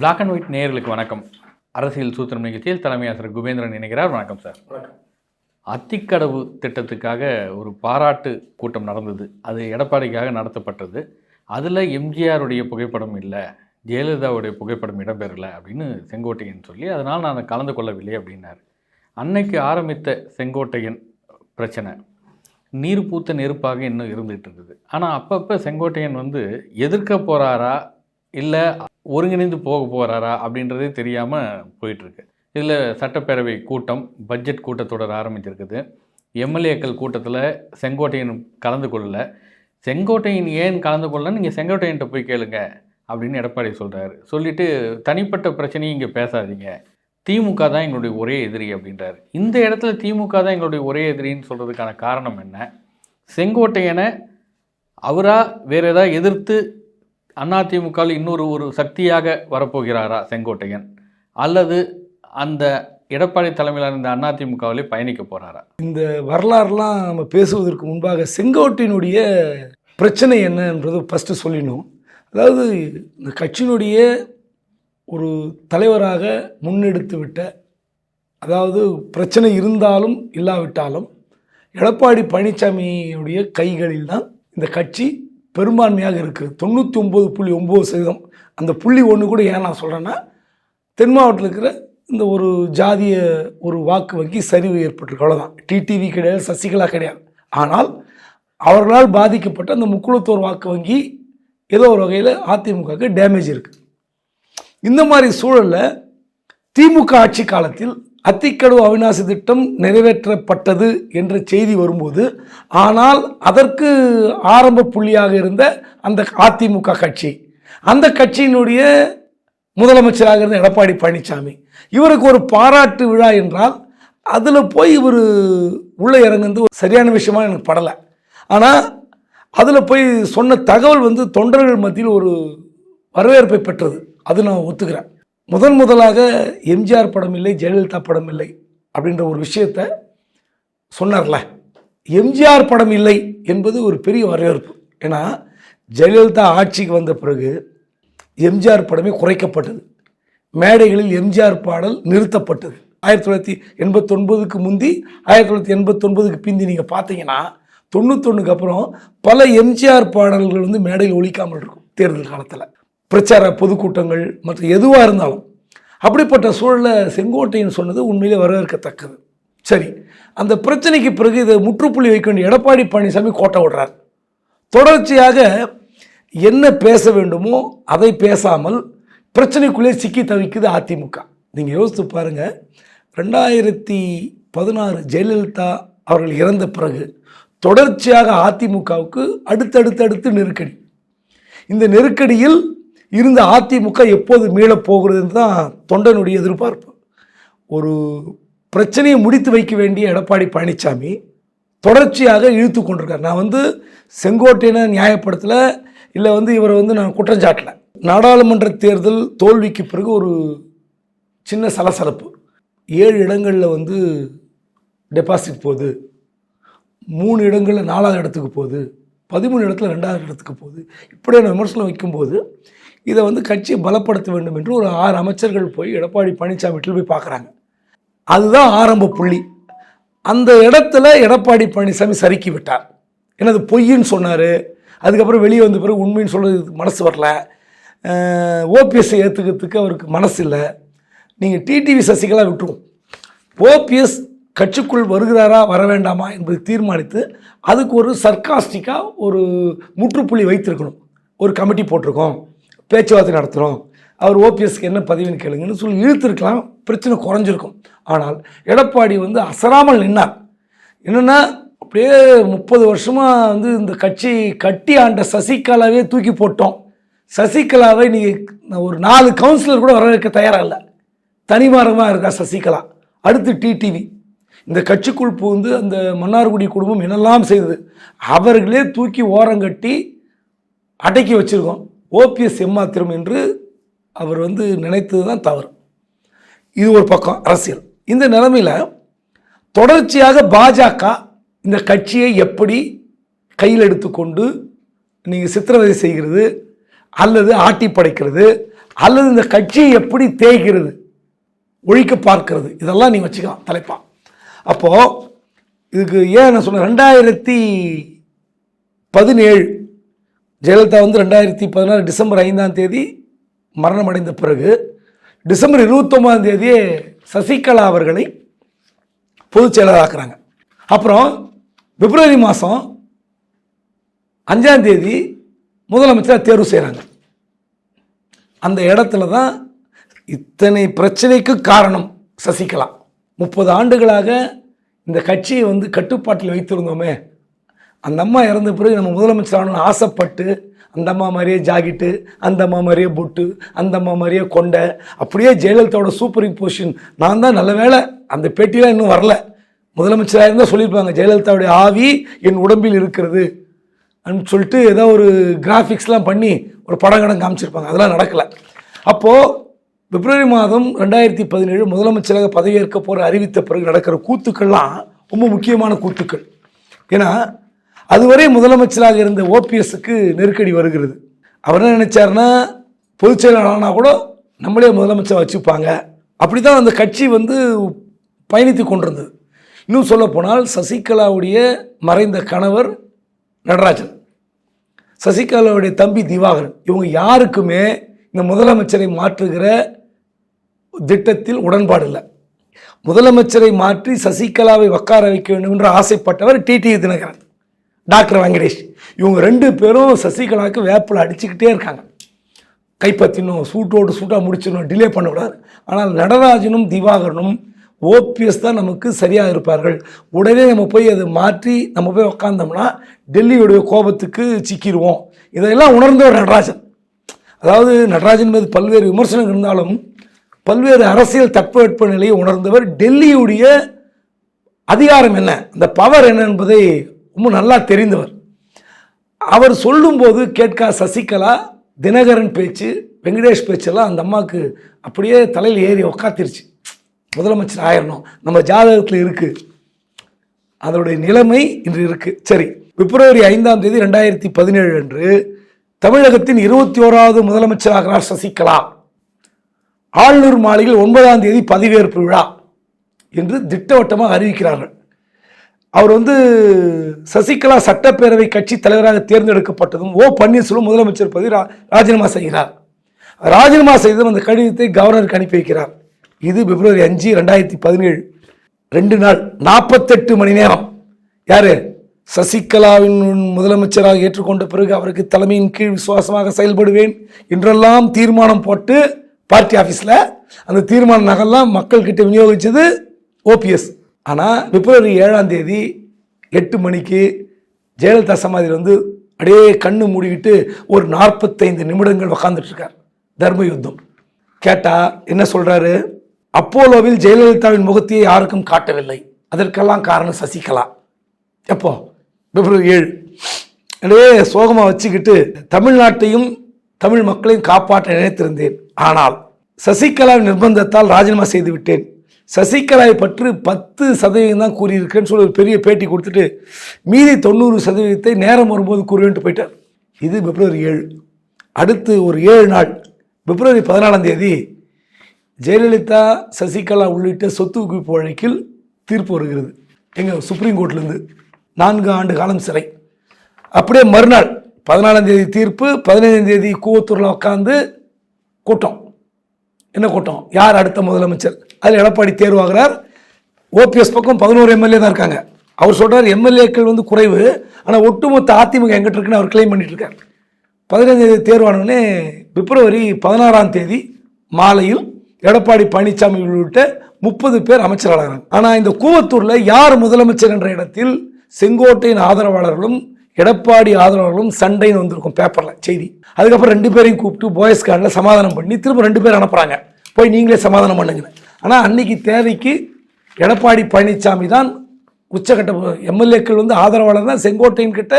Black and white நேயர்களுக்கு வணக்கம். அரசியல் சூத்திரம் நிகழ்ச்சியில் தலைமை ஆசிரியர் குபேந்திரன் இணைகிறார். வணக்கம் சார் அத்திக்கடவு திட்டத்துக்காக ஒரு பாராட்டு கூட்டம் நடந்தது. அது எடப்பாடிக்காக நடத்தப்பட்டது. அதில் எம்ஜிஆருடைய புகைப்படம் இல்லை ஜெயலலிதாவுடைய புகைப்படம் இடம்பெறலை அப்படின்னு செங்கோட்டையன் சொல்லி அதனால் நான் கலந்து கொள்ளவில்லை அப்படின்னார். அன்னைக்கு ஆரம்பித்த செங்கோட்டையன் பிரச்சனை நீர் பூத்த நெருப்பாக இன்னும் இருந்துகிட்டு இருந்தது. ஆனால் அப்பப்போ செங்கோட்டையன் வந்து எதிர்க்க போகிறாரா இல்லை ஒருங்கிணைந்து போக போகிறாரா அப்படின்றதே தெரியாமல் போயிட்டுருக்கு. இதில் சட்டப்பேரவை கூட்டம் பட்ஜெட் கூட்டத்தொடர் ஆரம்பிச்சிருக்குது. எம்எல்ஏக்கள் கூட்டத்தில் செங்கோட்டையன் கலந்து கொள்ளல. செங்கோட்டையன் ஏன் கலந்து கொள்ளலன்னு நீங்கள் செங்கோட்டையன்கிட்ட போய் கேளுங்க அப்படின்னு எடப்பாடி சொல்கிறாரு சொல்லிவிட்டு தனிப்பட்ட பிரச்சனையும் இங்கே பேசாதீங்க. திமுக தான் எங்களுடைய ஒரே எதிரி அப்படின்றாரு. இந்த இடத்துல திமுக தான் எங்களுடைய ஒரே எதிரின்னு சொல்கிறதுக்கான காரணம் என்ன? செங்கோட்டையனை அவராக வேறு ஏதாவது எதிர்த்து அதிமுகவில் இன்னொரு ஒரு சக்தியாக வரப்போகிறாரா செங்கோட்டையன்? அல்லது அந்த எடப்பாடி தலைமையிலான இந்த அதிமுகவிலே பயணிக்க போகிறாரா இந்த வரலாறுலாம் நம்ம பேசுவதற்கு முன்பாக செங்கோட்டையினுடைய பிரச்சனை என்னன்றது ஃபஸ்ட்டு சொல்லிடணும். அதாவது இந்த கட்சியினுடைய ஒரு தலைவராக முன்னெடுத்து விட்ட அதாவது பிரச்சனை இருந்தாலும் இல்லாவிட்டாலும் எடப்பாடி பழனிசாமியுடைய கைகளில் தான் இந்த கட்சி பெரும்பான்மையாக இருக்குது தொண்ணூற்றி ஒம்பது புள்ளி ஒம்பது சதவீதம். அந்த புள்ளி ஒன்று கூட ஏன் நான் சொல்கிறேன்னா தென் மாவட்டத்தில் இருக்கிற இந்த ஒரு ஜாதிய ஒரு வாக்கு வங்கி சரிவு ஏற்பட்டிருக்கு. அவ்வளோதான் டிடிவி கிடையாது சசிகலா கிடையாது. ஆனால் அவர்களால் பாதிக்கப்பட்ட அந்த முக்குளத்தோர் வாக்கு வங்கி ஏதோ ஒரு வகையில் அதிமுகவுக்கு டேமேஜ் இருக்குது இந்த மாதிரி சூழலில் திமுக ஆட்சி காலத்தில் அத்திக்கடவு அவிநாசி திட்டம் நிறைவேற்றப்பட்டது என்ற செய்தி வரும்போது ஆனால் அதற்கு ஆரம்ப புள்ளியாக இருந்த அந்த அதிமுக கட்சி அந்த கட்சியினுடைய முதலமைச்சராக இருந்த எடப்பாடி பழனிசாமி இவருக்கு ஒரு பாராட்டு விழா என்றால் அதில் போய் இவர் உள்ளே இறங்குறது ஒரு சரியான விஷயமா எனக்கு படலை. ஆனால் அதில் போய் சொன்ன தகவல் வந்து தொண்டர்கள் மத்தியில் ஒரு வரவேற்பை பெற்றது. அது நான் ஒத்துக்கிறேன். முதன் முதலாக எம்ஜிஆர் படம் இல்லை ஜெயலலிதா படம் இல்லை அப்படின்ற ஒரு விஷயத்த சொன்னார்ல. எம்ஜிஆர் படம் இல்லை என்பது ஒரு பெரிய வரவேற்பு. ஏன்னா ஜெயலலிதா ஆட்சிக்கு வந்த பிறகு எம்ஜிஆர் படமே குறைக்கப்பட்டது. மேடைகளில் எம்ஜிஆர் பாடல் நிறுத்தப்பட்டது. ஆயிரத்தி தொள்ளாயிரத்தி எண்பத்தொன்பதுக்கு முந்தி ஆயிரத்தி தொள்ளாயிரத்தி எண்பத்தொன்பதுக்கு பிந்தி நீங்கள் பார்த்தீங்கன்னா தொண்ணூத்தொன்னுக்கு அப்புறம் பல எம்ஜிஆர் பாடல்கள் வந்து மேடையில் ஒழிக்காமல் இருக்கும் தேர்தல் காலத்தில். பிரச்சார பொதுக்கூட்டங்கள் மற்ற எதுவாக இருந்தாலும் அப்படிப்பட்ட சூழலில் செங்கோட்டையன் சொன்னது உண்மையிலே வரவேற்கத்தக்கது. சரி அந்த பிரச்சனைக்கு பிறகு இதை முற்றுப்புள்ளி வைக்க வேண்டிய எடப்பாடி பழனிசாமி கோட்டை விடுறார். தொடர்ச்சியாக என்ன பேச வேண்டுமோ அதை பேசாமல் பிரச்சனைக்குள்ளே சிக்கி தவிக்குது அதிமுக. நீங்கள் யோசித்து பாருங்கள் ரெண்டாயிரத்தி பதினாறு ஜெயலலிதா அவர்கள் இறந்த பிறகு தொடர்ச்சியாக அதிமுகவுக்கு அடுத்தடுத்து அடுத்து நெருக்கடி. இந்த நெருக்கடியில் இருந்த அதிமுக எப்போது மீளப் போகிறதுன்னு தான் தொண்டனுடைய எதிர்பார்ப்பு. ஒரு பிரச்சனையை முடித்து வைக்க வேண்டிய எடப்பாடி பழனிசாமி தொடர்ச்சியாக இழுத்து கொண்டிருக்கார். நான் வந்து செங்கோட்டையினை நியாயப்படுத்தலை இல்லை வந்து இவரை வந்து நான் குற்றஞ்சாட்டலை நாடாளுமன்ற தேர்தல் தோல்விக்கு பிறகு ஒரு சின்ன சலசலப்பு. ஏழு இடங்களில் வந்து டெபாசிட் போகுது மூணு இடங்களில் நாலாவது இடத்துக்கு போகுது பதிமூணு இடத்துல ரெண்டாவது இடத்துக்கு போகுது இப்படியான விமர்சனம் வைக்கும்போது இதை வந்து கட்சியை பலப்படுத்த வேண்டும் என்று ஒரு ஆறு அமைச்சர்கள் போய் எடப்பாடி பழனிசாமி வீட்டில் போய் பார்க்குறாங்க. அதுதான் ஆரம்ப புள்ளி. அந்த இடத்துல எடப்பாடி பழனிசாமி சறுக்கி விட்டார். ஏன்னா அது பொய்ன்னு சொன்னார். அதுக்கப்புறம் வெளியே வந்த பிறகு உண்மைன்னு சொல்கிறதுக்கு மனசு வரல. ஓபிஎஸ்ஸை ஏற்றுக்கிறதுக்கு அவருக்கு மனசு இல்லை. நீங்கள் டிடிவி சசிகலா விட்டுருவோம் ஓபிஎஸ் கட்சிக்குள் வருகிறாரா வர வேண்டாமா என்பதை தீர்மானித்து அதுக்கு ஒரு சர்க்காஸ்டிக்காக ஒரு முற்றுப்புள்ளி வைத்திருக்கணும். ஒரு கமிட்டி போட்டிருக்கோம். பேச்சுவார்த்தை நடத்துகிறோம் அவர் ஓபிஎஸ்க்கு என்ன பதவின்னு கேளுங்கன்னு சொல்லி இழுத்துருக்கலாம். பிரச்சனை குறைஞ்சிருக்கும். ஆனால் எடப்பாடி வந்து அசராமல் நின்னார். என்னென்னா அப்படியே முப்பது வருஷமாக வந்து இந்த கட்சி கட்டி ஆண்ட சசிகலாவே தூக்கி போட்டோம். சசிகலாவை நீங்கள் ஒரு நாலு கவுன்சிலர் கூட வரவேற்க தயாராக இல்லை. தனிமாரமாக இருக்கா சசிகலா? அடுத்து டிடிவி இந்த கட்சிக்குள் புகுந்து அந்த மன்னார்குடி குடும்பம் என்னெல்லாம் செய்தது? அவர்களே தூக்கி ஓரங்கட்டி அடக்கி வச்சுருக்கோம். ஓபிஎஸ் எம்மாத்திரம் என்று அவர் வந்து நினைத்தது தான் தவறு. இது ஒரு பக்கம் அரசியல். இந்த நிலைமையில் தொடர்ச்சியாக பாஜக இந்த கட்சியை எப்படி கையில் எடுத்துக்கொண்டு நீங்கள் சித்திரவதை செய்கிறது அல்லது ஆட்டி படைக்கிறது அல்லது இந்த கட்சியை எப்படி தேய்கிறது ஒழிக்க பார்க்கிறது இதெல்லாம் நீ வச்சுக்கலாம் தலைப்பா. அப்போது இதுக்கு ஏன் நான் சொன்னேன் ரெண்டாயிரத்தி பதினேழு ஜெயலலிதா வந்து ரெண்டாயிரத்தி பதினாறு டிசம்பர் ஐந்தாம் தேதி மரணம் அடைந்த பிறகு டிசம்பர் இருபத்தொம்பதாம் தேதியே சசிகலா அவர்களை பொதுச் செயலராக்குறாங்க அப்புறம் பிப்ரவரி மாதம் அஞ்சாம் தேதி முதலமைச்சராக தேர்வு செய்கிறாங்க அந்த இடத்துல தான் இத்தனை பிரச்சனைக்கு காரணம் சசிகலா. முப்பது ஆண்டுகளாக இந்த கட்சியை வந்து கட்டுப்பாட்டில் வைத்திருந்தோமே. அந்த அம்மா இறந்த பிறகு நம்ம முதலமைச்சர் ஆகணும்னு ஆசைப்பட்டு அந்த அம்மா மாதிரியே ஜாக்கெட்டு அந்த அம்மா மாதிரியே பொட்டு அந்த அம்மா மாதிரியே கொண்டை அப்படியே ஜெயலலிதாவோட சூப்பர் பொசிஷன். நான் தான் நல்ல வேளை அந்த பேட்டியெலாம் இன்னும் வரல. முதலமைச்சராக இருந்தால் சொல்லியிருப்பாங்க ஜெயலலிதாவுடைய ஆவி என் உடம்பில் இருக்கிறது. அப்படின்னு சொல்லிட்டு ஏதோ ஒரு கிராஃபிக்ஸ்லாம் பண்ணி ஒரு படம் கடன் காமிச்சிருப்பாங்க. அதெல்லாம் நடக்கலை. அப்போது பிப்ரவரி மாதம் ரெண்டாயிரத்தி பதினேழு முதலமைச்சராக பதவியேற்க போகிற அறிவித்த பிறகு நடக்கிற கூத்துக்கள்லாம் ரொம்ப முக்கியமான கூத்துக்கள். ஏன்னா அதுவரை முதலமைச்சராக இருந்த ஓபிஎஸ்க்கு நெருக்கடி வருகிறது. அவர் என்ன நினச்சாருன்னா பொதுச் செயலாளர்னா கூட நம்மளே முதலமைச்சர் வச்சுப்பாங்க. அப்படி தான் அந்த கட்சி வந்து பயணித்து கொண்டிருந்தது. இன்னும் சொல்லப்போனால் சசிகலாவுடைய மறைந்த கணவர் நடராஜன் சசிகலாவுடைய தம்பி திவாகரன் இவங்க யாருக்குமே இந்த முதலமைச்சரை மாற்றுகிற திட்டத்தில் உடன்பாடு இல்லை. முதலமைச்சரை மாற்றி சசிகலாவை உட்கார வைக்க வேண்டும் என்று ஆசைப்பட்டவர் T T Dhinakaran. Doctor Venkatesh. இவங்க ரெண்டு பேரும் சசிகலாவுக்கு வேப்பில் அடிச்சுக்கிட்டே இருக்காங்க. கைப்பற்றினோம் சூட்டோடு சூட்டாக முடிச்சிடணும் டிலே பண்ணக்கூடாது. ஆனால் நடராஜனும் திவாகரனும் ஓபிஎஸ் தான் நமக்கு சரியாக இருப்பார்கள். உடனே நம்ம போய் அதை மாற்றி நம்ம போய் உக்காந்தோம்னா டெல்லியுடைய கோபத்துக்கு சிக்கிடுவோம் இதையெல்லாம் உணர்ந்தவர் நடராஜன். அதாவது நடராஜன் மீது பல்வேறு விமர்சனங்கள் இருந்தாலும் பல்வேறு அரசியல் தட்பவெட்ப நிலையை உணர்ந்தவர் டெல்லியுடைய அதிகாரம் என்ன? அந்த பவர் என்ன என்பதை ரொம்ப நல்லா தெரிந்தவர். அவர் சொல்லும்போது கேட்க சசிகலா தினகரன் பேச்சு வெங்கடேஷ் பேச்செல்லாம் அந்த அம்மாவுக்கு அப்படியே தலையில் ஏறி உக்காத்திருச்சு. முதலமைச்சர் ஆயிரணும் நம்ம ஜாதகத்தில் இருக்குது அதனுடைய நிலைமை இன்று இருக்குது சரி பிப்ரவரி ஐந்தாம் தேதி ரெண்டாயிரத்தி பதினேழு அன்று தமிழகத்தின் இருபத்தி ஓராவது முதலமைச்சராகிறார் சசிகலா. ஆளுநர் மாளிகையில் ஒன்பதாம் தேதி பதவியேற்பு விழா என்று திட்டவட்டமாக அறிவிக்கிறார்கள். அவர் வந்து சசிகலா சட்டப்பேரவை கட்சி தலைவராக தேர்ந்தெடுக்கப்பட்டதும் ஓ பன்னீர்செல்வம் முதலமைச்சர் பதவி ராஜினாமா செய்கிறார். ராஜினாமா செய்ததும் அந்த கடிதத்தை கவர்னருக்கு அனுப்பி வைக்கிறார். இது பிப்ரவரி அஞ்சு ரெண்டாயிரத்தி பதினேழு. ரெண்டு நாள் நாற்பத்தெட்டு மணி நேரம். யாரு? சசிகலாவின் முதலமைச்சராக ஏற்றுக்கொண்ட பிறகு அவருக்கு தலைமையின் கீழ் விசுவாசமாக செயல்படுவேன் என்றெல்லாம் தீர்மானம் போட்டு பார்ட்டி ஆஃபீஸில் அந்த தீர்மான நகல்லாம் மக்கள்கிட்ட விநியோகித்தது ஓபிஎஸ் ஆனால் பிப்ரவரி ஏழாம் தேதி எட்டு மணிக்கு ஜெயலலிதா சமாதியில் வந்து அப்படியே கண்ணு மூடிக்கிட்டு ஒரு நாற்பத்தைந்து நிமிடங்கள் உக்காந்துட்டுருக்கார் தர்ம யுத்தம். கேட்டால் என்ன சொல்கிறாரு அப்போலோவில் ஜெயலலிதாவின் முகத்தையே யாருக்கும் காட்டவில்லை. அதற்கெல்லாம் காரணம் சசிகலா. எப்போ? பிப்ரவரி ஏழு. அப்படியே சோகமாக வச்சுக்கிட்டு தமிழ்நாட்டையும் தமிழ் மக்களையும் காப்பாற்ற நினைத்திருந்தேன். ஆனால் சசிகலாவின் நிர்பந்தத்தால் ராஜினாமா செய்து விட்டேன். சசிகலாவை பற்றி பத்து சதவீதம் தான் கூறியிருக்கேன்னு சொல்லி ஒரு பெரிய பேட்டி கொடுத்துட்டு மீதி தொண்ணூறு சதவீதத்தை நேரம் வரும்போது கூறுவேன்ட்டு போயிட்டார். இது பிப்ரவரி ஏழு. அடுத்து ஒரு ஏழு நாள் பிப்ரவரி பதினாலாம் தேதி ஜெயலலிதா சசிகலா உள்ளிட்ட சொத்து குவிப்பு வழக்கில் தீர்ப்பு வருகிறது. எங்கள் சுப்ரீம் கோர்ட்லேருந்து நான்கு ஆண்டு காலம் சிறை. அப்படியே மறுநாள் பதினாலாம் தேதி தீர்ப்பு பதினைந்தாம் தேதி கூவத்தூரில் உட்காந்து கூட்டம். என்ன கூட்டம்? யார் அடுத்த முதலமைச்சர்? அதில் எடப்பாடி தேர்வாகிறார் ஓபிஎஸ் பக்கம் பதினோரு எம்எல்ஏ தான் இருக்காங்க. அவர் சொல்கிறார் எம்எல்ஏக்கள் வந்து குறைவு. ஆனால் ஒட்டுமொத்த அதிமுக எங்கிட்ட இருக்குன்னு அவர் கிளைம் பண்ணிட்டு இருக்கார் பதினைஞ்சாம் தேர்வானவுடனே பிப்ரவரி பதினாறாம் தேதி மாலையில் எடப்பாடி பழனிசாமி உள்ளிட்ட முப்பது பேர் அமைச்சராகிறாங்க ஆனால் இந்த கூவத்தூரில் யார் முதலமைச்சர் என்ற இடத்தில் செங்கோட்டையின் ஆதரவாளர்களும் எடப்பாடி ஆதரவாளர்களும் சண்டைன்னு வந்திருக்கும் பேப்பரில் செய்தி. அதுக்கப்புறம் ரெண்டு பேரையும் கூப்பிட்டு போயஸ் கார்டில் சமாதானம் பண்ணி திரும்ப ரெண்டு பேர் அனுப்புகிறாங்க போய் நீங்களே சமாதானம் பண்ணுங்க. ஆனால் அன்னைக்கு தேவைக்கு எடப்பாடி பழனிசாமி தான் உச்சக்கட்ட எம்எல்ஏக்கள் வந்து ஆதரவாளர் தான். செங்கோட்டையன் கிட்ட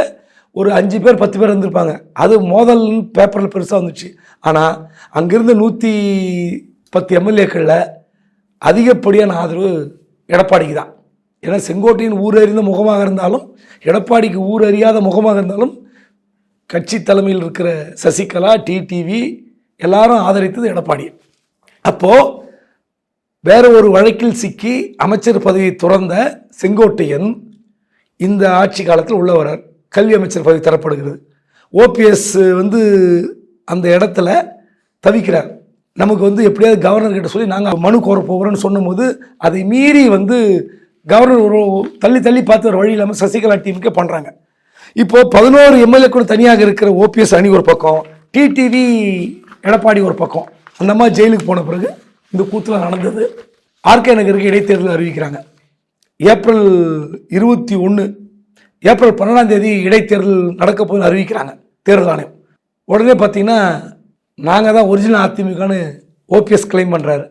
ஒரு அஞ்சு பேர் பத்து பேர் இருந்திருப்பாங்க. அது மோதல் பேப்பரில் பெருசாக வந்துச்சு. ஆனால் அங்கேருந்து நூற்றி பத்து எம்எல்ஏக்களில் அதிகப்படியான ஆதரவு எடப்பாடிக்கு தான். ஏன்னா செங்கோட்டையின் ஊர் அறிந்த முகமாக இருந்தாலும் எடப்பாடிக்கு ஊர் அறியாத முகமாக இருந்தாலும் கட்சி தலைமையில் இருக்கிற சசிகலா டிடிவி எல்லாரும் ஆதரித்தது எடப்பாடி அப்போது வேற ஒரு வழக்கில் சிக்கி அமைச்சர் பதவியை துறந்த செங்கோட்டையன் இந்த ஆட்சி காலத்தில் உள்ள வரார் கல்வி அமைச்சர் பதவி தரப்படுகிறது. ஓபிஎஸ் வந்து அந்த இடத்துல தவிக்கிறார். நமக்கு வந்து எப்படியாவது கவர்னர் கிட்ட சொல்லி நாங்கள் மனு கோர போகிறோம்னு சொன்னபோது அதை மீறி வந்து கவர்னர் ஒரு தள்ளி தள்ளி பார்த்து ஒரு வழி இல்லாமல் சசிகலா டீமுக்கே பண்ணுறாங்க இப்போ பதினோரு எம்எல்ஏ கூட தனியாக இருக்கிற ஓபிஎஸ் அணி ஒரு பக்கம் டிடிவி எடப்பாடி ஒரு பக்கம் அந்த மாதிரி ஜெயிலுக்கு போன பிறகு இந்த கூத்துல நடந்தது. ஆர்கே நகருக்கு இடைத்தேர்தல் அறிவிக்கிறாங்க. ஏப்ரல் இருபத்தி ஒன்று ஏப்ரல் பன்னெண்டாம் தேதி இடைத்தேர்தல் நடக்க போகுதுன்னு அறிவிக்கிறாங்க தேர்தல் ஆணையம். உடனே பார்த்தீங்கன்னா நாங்கள் தான் ஒரிஜினல் அதிமுகன்னு ஓபிஎஸ் கிளைம் பண்ணுறாரு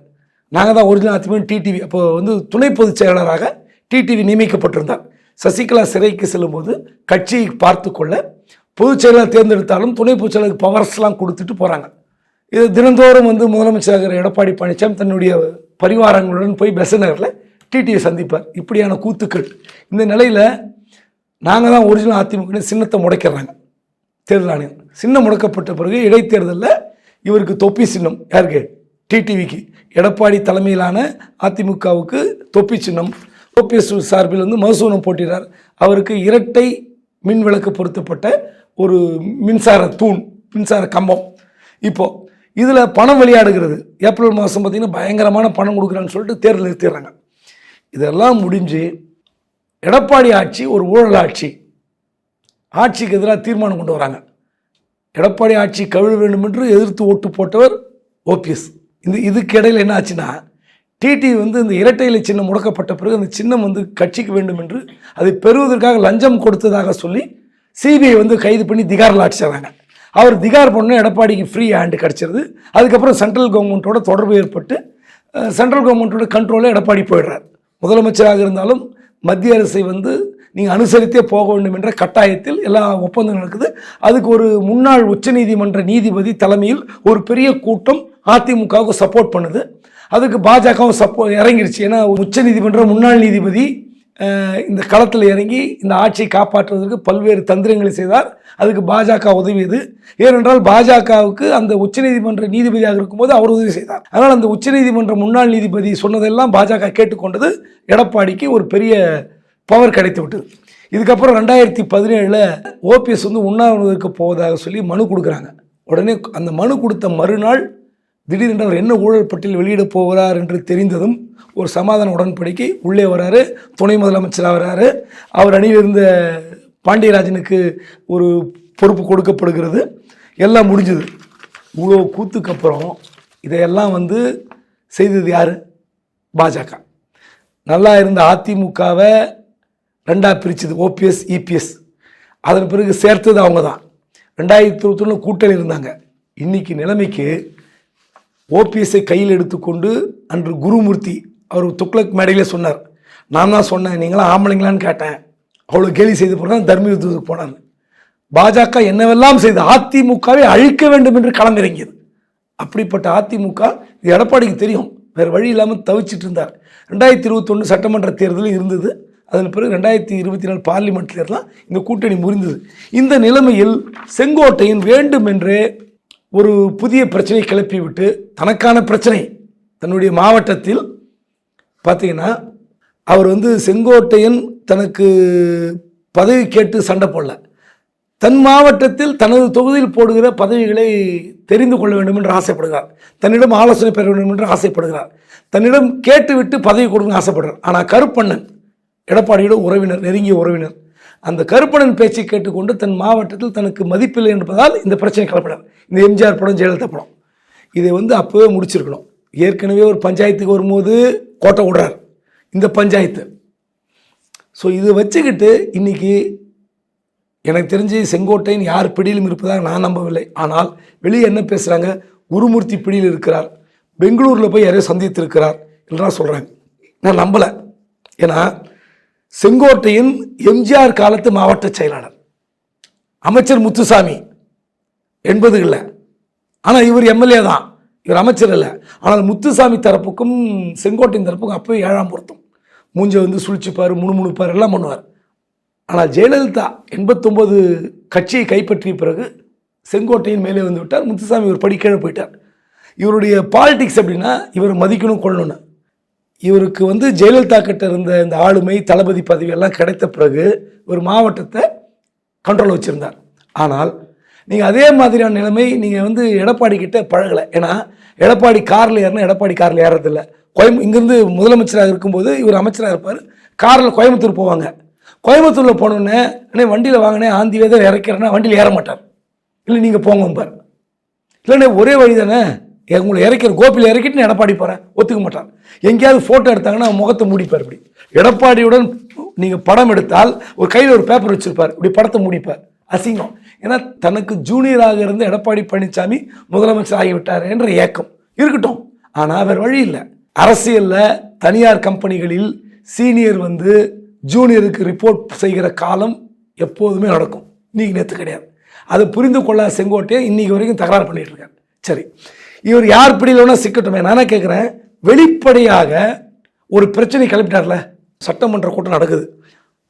நாங்கள் தான் ஒரிஜினல் அதிமுக டிடிவி அப்போ வந்து துணை பொதுச் செயலாளராக டிடிவி நியமிக்கப்பட்டிருந்தார். சசிகலா சிறைக்கு செல்லும்போது கட்சியை பார்த்து கொள்ள பொதுச் செயலாளர் தேர்ந்தெடுத்தாலும் துணை பொதுச் செயலருக்கு பவர்ஸ்லாம் கொடுத்துட்டு போகிறாங்க இது தினந்தோறும் வந்து முதலமைச்சராக எடப்பாடி பழனிசாமி தன்னுடைய பரிவாரங்களுடன் போய் பெசன் நகரில் டிடியை சந்திப்பார். இப்படியான கூத்துக்கள். இந்த நிலையில் நாங்கள் தான் ஒரிஜினல் அதிமுக சின்னத்தை முடைக்கிறாங்க. தேர்தல் ஆணையம். சின்னம் முடக்கப்பட்ட பிறகு இடைத்தேர்தலில் இவருக்கு தொப்பி சின்னம். யாருக்கு? டிடிவிக்கு எடப்பாடி தலைமையிலான அதிமுகவுக்கு தொப்பி சின்னம். ஓபிஎஸ் சார்பில் வந்து மகசூனம் போட்டிறார் அவருக்கு இரட்டை மின் விளக்கு பொருத்தப்பட்ட ஒரு மின்சார தூண் மின்சார கம்பம். இப்போது இதில் பணம் விளையாடுகிறது. ஏப்ரல் மாதம் பார்த்திங்கன்னா பயங்கரமான பணம் கொடுக்குறான்னு சொல்லிட்டு தேர்தல் நிறுத்திடுறாங்க. இதெல்லாம் முடிஞ்சு எடப்பாடி ஆட்சி ஒரு ஊழல் ஆட்சி. ஆட்சிக்கு எதிராக தீர்மானம் கொண்டு வராங்க. எடப்பாடி ஆட்சி கவிழ வேண்டும் என்று எதிர்த்து ஓட்டு போட்டவர் ஓபிஎஸ். இந்த இதுக்கு இடையில் என்ன ஆச்சுன்னா டிடி வந்து இந்த இரட்டை இலை சின்னம் முடக்கப்பட்ட பிறகு அந்த சின்னம் வந்து கட்சிக்கு வேண்டும் என்று அதை பெறுவதற்காக லஞ்சம் கொடுத்ததாக சொல்லி சிபிஐ வந்து கைது பண்ணி திகாரில் ஆட்சி செய்கிறாங்க அவர் திகார் பண்ண எடப்பாடிக்கு ஃப்ரீ ஹேண்டு கிடச்சிருது. அதுக்கப்புறம் சென்ட்ரல் கவர்மெண்ட்டோட தொடர்பு ஏற்பட்டு சென்ட்ரல் கவர்மெண்ட்டோட கண்ட்ரோலில் எடப்பாடி போயிடுறார். முதலமைச்சராக இருந்தாலும் மத்திய அரசை வந்து நீங்கள் அனுசரித்தே போக வேண்டும் என்ற கட்டாயத்தில் எல்லா ஒப்பந்தம் நடக்குது அதுக்கு ஒரு முன்னாள் உச்சநீதிமன்ற நீதிபதி தலைமையில் ஒரு பெரிய கூட்டம் அதிமுகவுக்கு சப்போர்ட் பண்ணுது. அதுக்கு பாஜகவும் சப்போ இறங்கிருச்சு. ஏன்னா உச்சநீதிமன்ற முன்னாள் நீதிபதி இந்த களத்தில் இறங்கி இந்த ஆட்சியை காப்பாற்றுவதற்கு பல்வேறு தந்திரங்களை செய்தார். அதுக்கு பாஜக உதவியது. ஏனென்றால் பாஜகவுக்கு அந்த உச்சநீதிமன்ற நீதிபதியாக இருக்கும்போது அவர் உதவி செய்தார். அதனால் அந்த உச்சநீதிமன்ற முன்னாள் நீதிபதி சொன்னதெல்லாம் பாஜக கேட்டுக்கொண்டது எடப்பாடிக்கு ஒரு பெரிய பவர் கிடைத்து விட்டது. இதுக்கப்புறம் ரெண்டாயிரத்தி பதினேழில் ஓபிஎஸ் வந்து உண்ணாவிரதத்துக்கு போவதாக சொல்லி மனு கொடுக்குறாங்க. உடனே அந்த மனு கொடுத்த மறுநாள் திடீரென்று அவர் என்ன ஊழல் பட்டியல் வெளியிடப் போகிறார் என்று தெரிந்ததும் ஒரு சமாதான உடன்படிக்கை உள்ளே வராரு. துணை முதலமைச்சராக வராரு. அவர் அணியில் இருந்த பாண்டியராஜனுக்கு ஒரு பொறுப்பு கொடுக்கப்படுகிறது. எல்லாம் முடிஞ்சது. இவ்வளோ கூத்துக்கு அப்புறம் இதையெல்லாம் வந்து செய்தது யார்? பாஜக. நல்லா இருந்த அதிமுகவை ரெண்டாக பிரிச்சது. ஓபிஎஸ் இபிஎஸ் அதன் பிறகு சேர்த்தது அவங்க தான் ரெண்டாயிரத்தி இருபத்தொன்னு கூட்டணி இருந்தாங்க. இன்னைக்கு நிலைமைக்கு ஓபிஎஸ்ஐ கையில் எடுத்துக்கொண்டு அன்று குருமூர்த்தி அவர் துக்ளக் மேடையில் சொன்னார். நான் தான் சொன்னேன் நீங்களாம் ஆம்பளைங்களான்னு கேட்டேன். அவ்வளோ கேலி செய்து போனால் தர்ம யுத்தத்துக்கு போனாங்க பாஜக என்னவெல்லாம் செய்து அதிமுகவை அழிக்க வேண்டும் என்று களமிறங்கியது. அப்படிப்பட்ட அதிமுக இது எடப்பாடிக்கு தெரியும் வேறு வழி இல்லாமல் தவிச்சிட்டு இருந்தார். ரெண்டாயிரத்தி இருபத்தொன்று சட்டமன்ற தேர்தலும் இருந்தது. அதன் பிறகு ரெண்டாயிரத்தி இருபத்தி நாலு பார்லிமெண்ட் தேர்தலாம் இந்த கூட்டணி முறிந்தது. இந்த நிலைமையில் செங்கோட்டையன் வேண்டுமென்றே ஒரு புதிய பிரச்சனை கிளப்பிவிட்டு தனக்கான பிரச்சனை தன்னுடைய மாவட்டத்தில் பார்த்தீங்கன்னா அவர் வந்து செங்கோட்டையன் தனக்கு பதவி கேட்டு சண்டை போடல. தன் மாவட்டத்தில் தனது தொகுதியில் போடுகிற பதவிகளை தெரிந்து கொள்ள வேண்டும் என்று ஆசைப்படுகிறார். தன்னிடம் ஆலோசனை பெற வேண்டும் என்று ஆசைப்படுகிறார். தன்னிடம் கேட்டுவிட்டு பதவி கொடுக்க ஆசைப்படுறார். ஆனால் கருப்பண்ணன் எடப்பாடியோட உறவினர் நெருங்கிய உறவினர் அந்த கருப்பணன் பேச்சை கேட்டுக்கொண்டு தன் மாவட்டத்தில் தனக்கு மதிப்பில்லை என்பதால் இந்த பிரச்சனை கிளப்பினார் இந்த எம்ஜிஆர் படம் ஜெயலலிதா படம். இதை வந்து அப்போவே முடிச்சிருக்கணும். ஏற்கனவே ஒரு பஞ்சாயத்துக்கு வரும்போது கோட்டை விடுறார். இந்த பஞ்சாயத்து. ஸோ இதை வச்சுக்கிட்டு இன்னைக்கு எனக்கு தெரிஞ்சு செங்கோட்டையின் யார் பிடியிலும் இருப்பதாக நான் நம்பவில்லை. ஆனால் வெளியே என்ன பேசுகிறாங்க குருமூர்த்தி பிடியில் இருக்கிறார். பெங்களூரில் போய் யாரையோ சந்தித்திருக்கிறார் என்றால் சொல்கிறாங்க நான் நம்பலை. ஏன்னா செங்கோட்டையில் எம்ஜிஆர் காலத்து மாவட்ட செயலாளர். அமைச்சர் முத்துசாமி எண்பதுகளில் ஆனால் இவர் எம்எல்ஏ தான். இவர் அமைச்சர் இல்லை. ஆனால் முத்துசாமி தரப்புக்கும் செங்கோட்டையின் தரப்புக்கும் அப்போவே ஏழாம் பொருத்தம். மூஞ்ச வந்து சுழிச்சுப்பார் முணுமுணுப்பார் எல்லாம் பண்ணுவார். ஆனால் ஜெயலலிதா எண்பத்தொம்போது கட்சியை கைப்பற்றிய பிறகு செங்கோட்டையின் மேலே வந்து விட்டார். முத்துசாமி ஒரு படி கீழே போயிட்டார். இவருடைய பாலிடிக்ஸ் அப்படின்னா இவர் மதிக்கணும் கொள்ளணும் இவருக்கு வந்து ஜெயலலிதா கிட்ட இருந்த இந்த ஆளுமை தளபதி பதவியெல்லாம் கிடைத்த பிறகு ஒரு மாவட்டத்தை கண்ட்ரோல் வச்சுருந்தார். ஆனால் நீங்கள் அதே மாதிரியான நிலைமை நீங்கள் வந்து எடப்பாடி கிட்ட பழகலை. ஏன்னா எடப்பாடி காரில் ஏறினா எடப்பாடி காரில் ஏறதில்ல. கோயம் இங்கேருந்து முதலமைச்சராக இருக்கும்போது இவர் அமைச்சராக இருப்பார். காரில் கோயம்புத்தூர் போவாங்க. கோயம்புத்தூரில் போனோடனே அண்ணே வண்டியில் வாங்கினேன் ஆந்தி வேதம் இறக்கிறேன்னா வண்டியில் ஏற மாட்டார். இல்லை நீங்கள் போங்க பார் இல்லைண்ணே ஒரே வழி தானே உங்களை இறக்கிற கோபியில் இறக்கிட்டு எடப்பாடி போகிறேன் ஒத்துக்க மாட்டார் எங்கேயாவது ஃபோட்டோ எடுத்தாங்கன்னா முகத்தை மூடிப்பார் இப்படி. எடப்பாடியுடன் நீங்கள் படம் எடுத்தால் ஒரு கையில் ஒரு பேப்பர் வச்சுருப்பார். இப்படி படத்தை மூடிப்பார். அசிங்கம். ஏன்னா தனக்கு ஜூனியராக இருந்த எடப்பாடி பழனிசாமி முதலமைச்சர் ஆகிவிட்டார் என்ற ஏக்கம். இருக்கட்டும். ஆனால் வேறு வழி இல்லை. அரசியலில் தனியார் கம்பெனிகளில் சீனியர் வந்து ஜூனியருக்கு ரிப்போர்ட் செய்கிற காலம் எப்போதுமே நடக்கும். இன்னைக்கு நேற்று கிடையாது. அதை புரிந்து கொள்ளாத செங்கோட்டையை இன்னைக்கு வரைக்கும் தகராறு பண்ணிட்டு சரி. இவர் யார் பிடியில் வேணா சிக்கட்டுமே. நானே கேட்குறேன் வெளிப்படையாக ஒரு பிரச்சனை கிளப்பிட்டார்ல சட்டமன்ற கூட்டம் நடக்குது.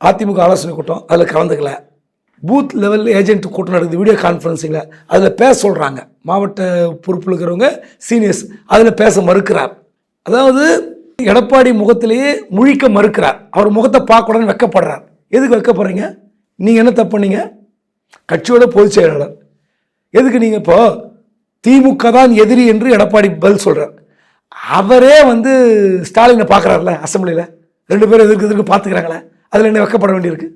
அதிமுக ஆலோசனை கூட்டம் அதில் கலந்துக்கல. பூத் லெவல் ஏஜென்ட் கூட்டம் நடக்குது வீடியோ கான்ஃபரன்சிங்கில் அதில் பேச சொல்கிறாங்க மாவட்ட பொறுப்பில் இருக்கிறவங்க சீனியர்ஸ் அதில் பேச மறுக்கிறார். அதாவது எடப்பாடி முகத்திலேயே முழிக்க மறுக்கிறார். அவர் முகத்தை பார்க்கணும்னு வெக்கப்படுறார். எதுக்கு வெக்கப்படுறீங்க நீங்கள் என்ன தப்பு பண்ணீங்க? கட்சியோட பொதுச் செயலாளர். எதுக்கு நீங்கள் இப்போது திமுக தான் எதிரி என்று எடப்பாடி பதில் சொல்கிறார் அவரே வந்து ஸ்டாலினை பார்க்குறாருல அசம்பிளியில். ரெண்டு பேரும் எதிர்க்கு எதிர்க்கு பார்த்துக்கிறாங்களே அதில் என்ன வெக்கப்பட வேண்டியிருக்கு?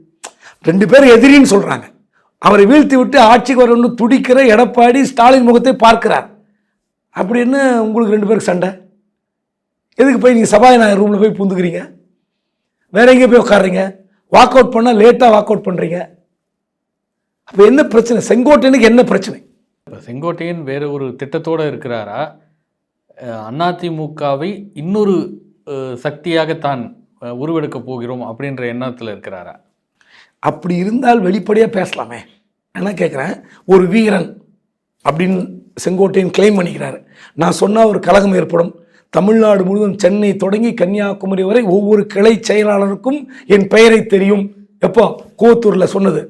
ரெண்டு பேரும் எதிரின்னு சொல்கிறாங்க அவரை வீழ்த்தி விட்டு ஆட்சிக்கு வரணும்னு துடிக்கிற எடப்பாடி ஸ்டாலின் முகத்தை பார்க்கிறார். அப்படின்னு உங்களுக்கு ரெண்டு பேருக்கு சண்டை? எதுக்கு போய் நீங்கள் சபாநாயகர் ரூமில் போய் பூந்துக்கிறீங்க? வேற எங்கே போய் உட்காடுறீங்க வாக் அவுட் பண்ணால் லேட்டாக வாக் அவுட் பண்ணுறீங்க அப்போ என்ன பிரச்சனை? செங்கோட்டையனுக்கு என்ன பிரச்சனை? இப்போ செங்கோட்டையன் வேற ஒரு திட்டத்தோடு இருக்கிறாரா? அதிமுகவை இன்னொரு சக்தியாக தான் உருவெடுக்க போகிறோம் அப்படின்ற எண்ணத்தில் இருக்கிறாரா? அப்படி இருந்தால் வெளிப்படையாக பேசலாமே. என்ன கேட்குறேன் ஒரு வீரன் அப்படின்னு செங்கோட்டையன் கிளைம் பண்ணிக்கிறாரு. நான் சொன்னால் ஒரு கலகம் ஏற்படும். தமிழ்நாடு முழுவதும் சென்னை தொடங்கி கன்னியாகுமரி வரை ஒவ்வொரு கிளை செயலாளருக்கும் என் பெயரை தெரியும். எப்போ? கோத்தூரில் சொன்னது.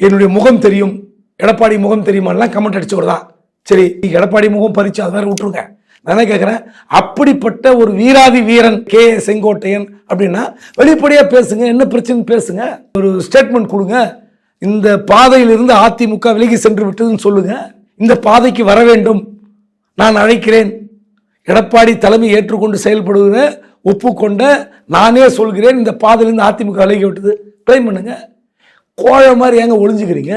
என்னுடைய முகம் தெரியும். எடப்பாடி முகம் தெரியுமாலாம் கமெண்ட் அடிச்சவர் தான். சரி எடப்பாடி முகம் பறிச்சு அதை வேற விட்டுருங்க. நான் கேட்குறேன் அப்படிப்பட்ட ஒரு வீராதி வீரன் கே. செங்கோட்டையன் அப்படின்னா வெளிப்படையாக பேசுங்க என்ன பிரச்சனை பேசுங்க. ஒரு ஸ்டேட்மெண்ட் கொடுங்க. இந்த பாதையிலிருந்து அதிமுக விலகி சென்று விட்டதுன்னு சொல்லுங்க. இந்த பாதைக்கு வர வேண்டும். நான் அழைக்கிறேன். எடப்பாடி தலைமை ஏற்றுக்கொண்டு செயல்படுவத ஒப்புக்கொண்ட நானே சொல்கிறேன். இந்த பாதையிலிருந்து அதிமுக விலகி விட்டது. கிளைம் பண்ணுங்க. கோழை மாதிரி ஏங்க ஒளிஞ்சுக்கிறீங்க?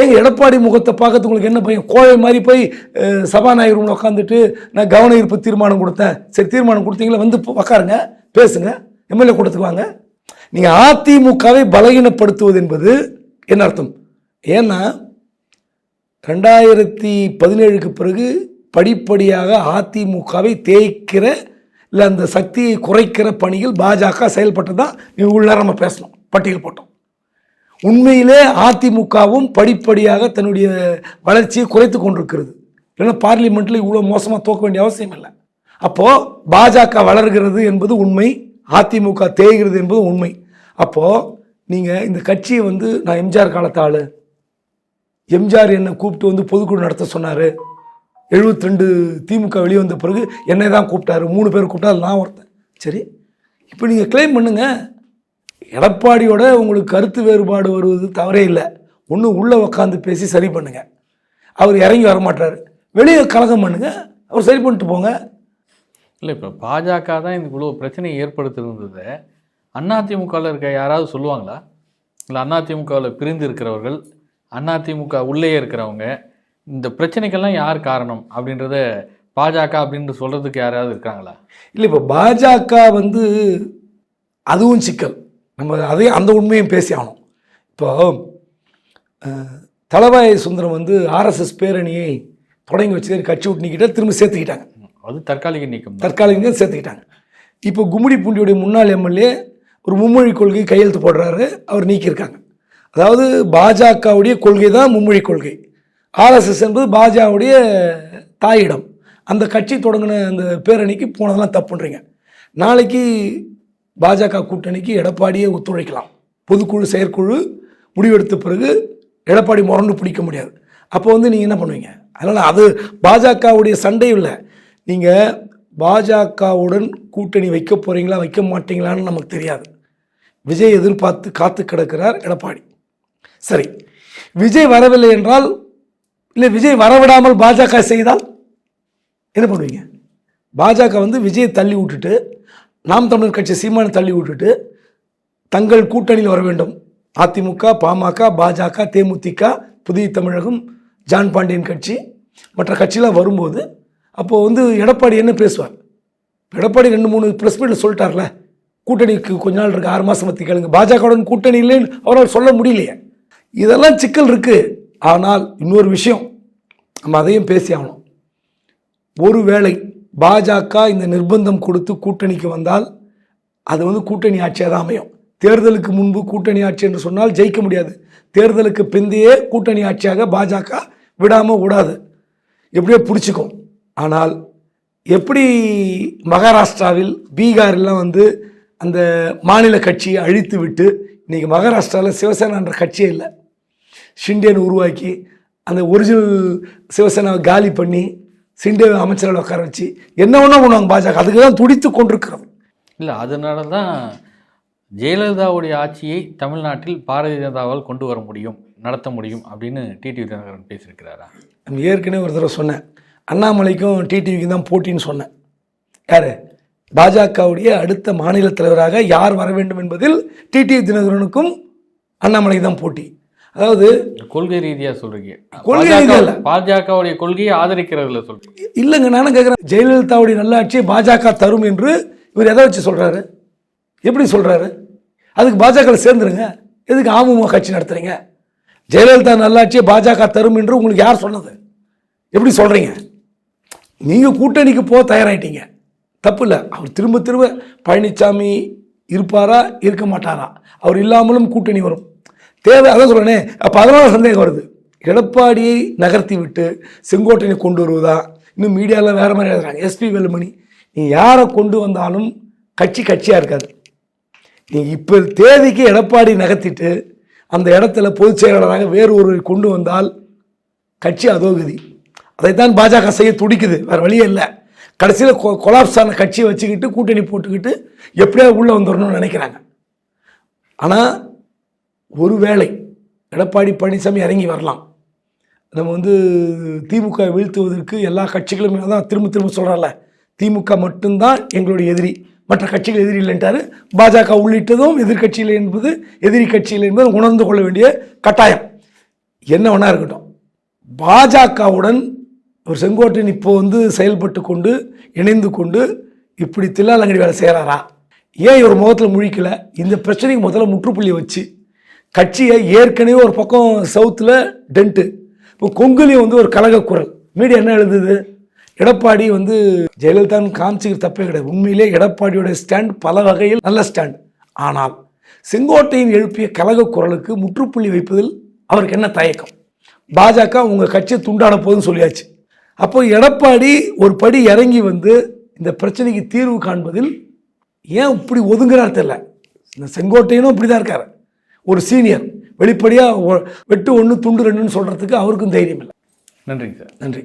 ஏங்க எடப்பாடி முகத்தை பார்க்கறது உங்களுக்கு என்ன பையன் கோழை மாதிரி போய் சபாநாயகர் உட்காந்துட்டு நான் கவன ஈர்ப்பு தீர்மானம் கொடுத்தேன். சரி தீர்மானம் கொடுத்தீங்களா? வந்து உக்காருங்க உட்காருங்க பேசுங்க எம்எல்ஏ கூட்டத்துக்கு வாங்க. நீங்கள் அதிமுகவை பலகீனப்படுத்துவது என்பது என்ன அர்த்தம்? ஏன்னா ரெண்டாயிரத்தி பதினேழுக்கு பிறகு படிப்படியாக அதிமுகவை தேய்க்கிற இல்லை அந்த சக்தியை குறைக்கிற பணியில் பாஜக செயல்பட்டதான் இவ்வளோ நேரம் நம்ம பேசணும் பட்டியல் போட்டோம். உண்மையிலே அதிமுகவும் படிப்படியாக தன்னுடைய வளர்ச்சியை குறைத்து கொண்டிருக்கிறது. இல்லைன்னா பார்லிமெண்ட்டில் இவ்வளோ மோசமாக தோக்க வேண்டிய அவசியம் இல்லை. அப்போது பாஜக வளர்கிறது என்பது உண்மை அதிமுக தேய்கிறது என்பது உண்மை. அப்போது நீங்கள் இந்த கட்சியை வந்து நான் எம்ஜிஆர் காலத்தாள் எம்ஜிஆர் என்னை கூப்பிட்டு வந்து பொதுக்குழு நடத்த சொன்னார். 72 ரெண்டு திமுக வெளியே வந்த பிறகு என்னை தான் கூப்பிட்டாரு. மூணு பேர் கூப்பிட்டா நான் ஒருத்தன். சரி இப்போ நீங்கள் க்ளைம் பண்ணுங்கள் எடப்பாடியோட உங்களுக்கு கருத்து வேறுபாடு வருவது தவறே இல்லை. ஒன்று உள்ளே உட்காந்து பேசி சரி பண்ணுங்க. அவர் இறங்கி வரமாட்டார். வெளியே கலகம் பண்ணுங்க. அவர் சரி பண்ணிட்டு போங்க. இல்லை இப்போ பாஜக தான் இந்த இவ்வளோ பிரச்சனையை ஏற்படுத்தியிருந்தது அதிமுகவில் இருக்க யாராவது சொல்லுவாங்களா? இல்லை அதிமுகவில் பிரிந்து இருக்கிறவர்கள் அதிமுக உள்ளே இருக்கிறவங்க இந்த பிரச்சனைக்கெல்லாம் யார் காரணம் அப்படின்றத பாஜக அப்படின்னு சொல்கிறதுக்கு யாராவது இருக்காங்களா? இல்லை இப்போ பாஜக வந்து அதுவும் சிக்கல். நம்ம அதே அந்த உண்மையும் பேசி ஆகணும். இப்போ தளவாய் சுந்தரம் வந்து ஆர்எஸ்எஸ் பேரணியை தொடங்கி வச்சு கட்சி விட்டு நீக்கிட்ட திரும்ப சேர்த்துக்கிட்டாங்க. அது தற்காலிக நீக்கம் தான். தற்காலிக சேர்த்துக்கிட்டாங்க. இப்போ கும்மிடி பூண்டியுடைய முன்னாள் எம்எல்ஏ ஒரு மும்மொழி கொள்கை கையெழுத்து போடுறாரு அவர் நீக்கியிருக்காங்க. அதாவது பாஜகவுடைய கொள்கை தான் மும்மொழி கொள்கை. ஆர்எஸ்எஸ் என்பது பாஜகவுடைய தாயிடம். அந்த கட்சி தொடங்கின அந்த பேரணிக்கு போனதெல்லாம் தப்புன்றீங்க நாளைக்கு பாஜக கூட்டணிக்கு எடப்பாடியே ஒத்துழைக்கலாம். பொதுக்குழு செயற்குழு முடிவெடுத்த பிறகு எடப்பாடி முரண்டு பிடிக்க முடியாது. அப்போ வந்து நீங்கள் என்ன பண்ணுவீங்க? அதனால் அது பாஜகவுடைய சண்டை இல்லை. நீங்கள் பாஜகவுடன் கூட்டணி வைக்க போகிறீங்களா வைக்க மாட்டீங்களான்னு நமக்கு தெரியாது. விஜய் எதிர்பார்த்து காத்து கிடக்கிறார் எடப்பாடி. சரி. விஜய் வரவில்லை என்றால் இல்லை விஜய் வரவிடாமல் பாஜக செய்தால் என்ன பண்ணுவீங்க? பாஜக வந்து விஜயை தள்ளி விட்டுட்டு நாம் தமிழர் கட்சி சீமானை தள்ளி விட்டுட்டு தங்கள் கூட்டணியில் வர வேண்டும். அதிமுக பாமக பாஜக தேமுதிக புதிய தமிழகம் ஜான் பாண்டியன் கட்சி மற்ற கட்சியெலாம் வரும்போது அப்போது வந்து எடப்பாடி என்ன பேசுவார்? எடப்பாடி ரெண்டு மூணு ப்ரெஸ் மீட்டில் சொல்லிட்டார்ல கூட்டணிக்கு கொஞ்ச நாள் இருக்குது ஆறு மாதம் பற்றி கேளுங்க. பாஜகவுடன் கூட்டணி இல்லைன்னு அவரால் சொல்ல முடியலையே. இதெல்லாம் சிக்கல் இருக்குது ஆனால் இன்னொரு விஷயம் நம்ம அதையும் பேசி ஆகணும். ஒருவேளை பாஜக இந்த நிர்பந்தம் கொடுத்து கூட்டணிக்கு வந்தால் அது வந்து கூட்டணி ஆட்சியாக தான் அமையும். தேர்தலுக்கு முன்பு கூட்டணி ஆட்சி என்று சொன்னால் ஜெயிக்க முடியாது. தேர்தலுக்கு பிந்தையே கூட்டணி ஆட்சியாக பாஜக விடாமல் விடாது எப்படியோ பிடிச்சிக்கும். ஆனால் எப்படி மகாராஷ்டிராவில் பீகாரெலாம் வந்து அந்த மாநில கட்சியை அழித்து விட்டு இன்றைக்கி மகாராஷ்டிராவில் சிவசேனான்ற கட்சியே இல்லை. ஷிண்டேன்னு உருவாக்கி அந்த ஒரிஜினல் சிவசேனாவை காலி பண்ணி சிண்டே அமைச்சர்கள் உட்கார வச்சு என்ன ஒன்றா பண்ணுவாங்க பாஜக. அதுக்கு தான் துடித்து கொண்டிருக்கிறது இல்லை அதனால தான் ஜெயலலிதாவுடைய ஆட்சியை தமிழ்நாட்டில் பாரதிய ஜனதாவால் கொண்டு வர முடியும் நடத்த முடியும் அப்படின்னு டிடிவி தினகரன் பேசியிருக்கிறாரா? நம்ம ஏற்கனவே ஒரு தடவை சொன்னேன். அண்ணாமலைக்கும் டிடிவிக்கும் தான் போட்டின்னு சொன்னேன். யார்? பாஜகவுடைய அடுத்த மாநில தலைவராக யார் வர வேண்டும் என்பதில் டிடிவி தினகரனுக்கும் அண்ணாமலைக்கு தான் போட்டி. அதாவது கொள்கை ரீதியா சொல்றீங்க. கொள்கை ரீதியா இல்ல. பாஜகவுடைய கொள்கையை ஆதரிக்கிறதுல சொல்றீங்க. இல்லைங்க நானும் கேட்குறேன் ஜெயலலிதாவுடைய நல்லாட்சியை பாஜக தரும் என்று இவர் எதை வச்சு சொல்கிறாரு எப்படி சொல்கிறாரு அதுக்கு பாஜக சேர்ந்துருங்க. எதுக்கு அமமுக கட்சி நடத்துறீங்க? ஜெயலலிதா நல்லாட்சியை பாஜக தரும் என்று உங்களுக்கு யார் சொன்னது? எப்படி சொல்கிறீங்க நீங்கள் கூட்டணிக்கு போக தயாராயிட்டீங்க. தப்பு இல்லை. அவர் திரும்ப திரும்ப பழனிசாமி இருப்பாரா இருக்க மாட்டாரா? அவர் இல்லாமலும் கூட்டணி வரும். தேவை அதான் சொல்கிறேனே அப்போ அதனால சந்தேகம் வருது. எடப்பாடியை நகர்த்தி விட்டு செங்கோட்டையை கொண்டு வருவதா? இன்னும் மீடியாவில் வேறு மாதிரி எழுதுறாங்க. எஸ்பி வேலுமணி நீ யாரை கொண்டு வந்தாலும் கட்சி கட்சியாக இருக்காது. நீ இப்போ தேதிக்கு எடப்பாடி நகர்த்திட்டு அந்த இடத்துல பொதுச் செயலாளராக வேறு ஒருவரை கொண்டு வந்தால் கட்சி அதோகதி. அதைத்தான் பாஜக செய்ய துடிக்குது. வேறு வழியே இல்லை. கடைசியில் கொ கொலாப்ஸ் ஆன கட்சியை வச்சுக்கிட்டு கூட்டணி போட்டுக்கிட்டு எப்படியாவது உள்ளே வந்துடணும்னு நினைக்கிறாங்க. ஆனால் ஒருவேளை எடப்பாடி பழனிசாமி இறங்கி வரலாம். நம்ம வந்து திமுக வீழ்த்துவதற்கு எல்லா கட்சிகளுமே தான் திரும்ப திரும்ப சொல்கிறால திமுக மட்டும்தான் எங்களுடைய எதிரி. மற்ற கட்சிகள் எதிரி இல்லைன்ட்டாரு. பாஜக உள்ளிட்டதும் எதிர்க்கட்சியில் என்பது எதிரி கட்சியில் என்பது உணர்ந்து கொள்ள வேண்டிய கட்டாயம். என்ன வேணா இருக்கட்டும். பாஜகவுடன் ஒரு செங்கோட்டையன் இப்போ வந்து செயல்பட்டு கொண்டு இணைந்து கொண்டு இப்படி தில்லாலங்கடி வேலை செய்கிறாரா ஏன் இவர் முகத்தில் முழிக்கல? இந்த பிரச்சனைக்கு முதல்ல முற்றுப்புள்ளி வச்சு கட்சியை ஏற்கனவே ஒரு பக்கம் சவுத்தில் டென்ட்டு. இப்போ கொங்குலி வந்து ஒரு கலக குரல். மீடியா என்ன எழுதுது? எடப்பாடி வந்து ஜெயலலிதான் காமிச்சிக்கிற தப்பே கிடையாது. உண்மையிலே எடப்பாடியோட ஸ்டாண்ட் பல வகையில் நல்ல ஸ்டாண்ட். ஆனால் செங்கோட்டையின் எழுப்பிய கலக குரலுக்கு முற்றுப்புள்ளி வைப்பதில் அவருக்கு என்ன தயக்கம்? பாஜக உங்கள் கட்சியை துண்டாட போகுதுன்னு சொல்லியாச்சு. அப்போ எடப்பாடி ஒரு படி இறங்கி வந்து இந்த பிரச்சனைக்கு தீர்வு காண்பதில் ஏன் இப்படி ஒதுங்குறார் தெரியல? இந்த செங்கோட்டையனும் இப்படி தான் இருக்கார். ஒரு சீனியர். வெளிப்படையாக வெட்டு ஒன்று துண்டு ரெண்டுன்னு சொல்கிறதுக்கு அவருக்கும் தைரியம் இல்லை நன்றிங்க சார். நன்றி.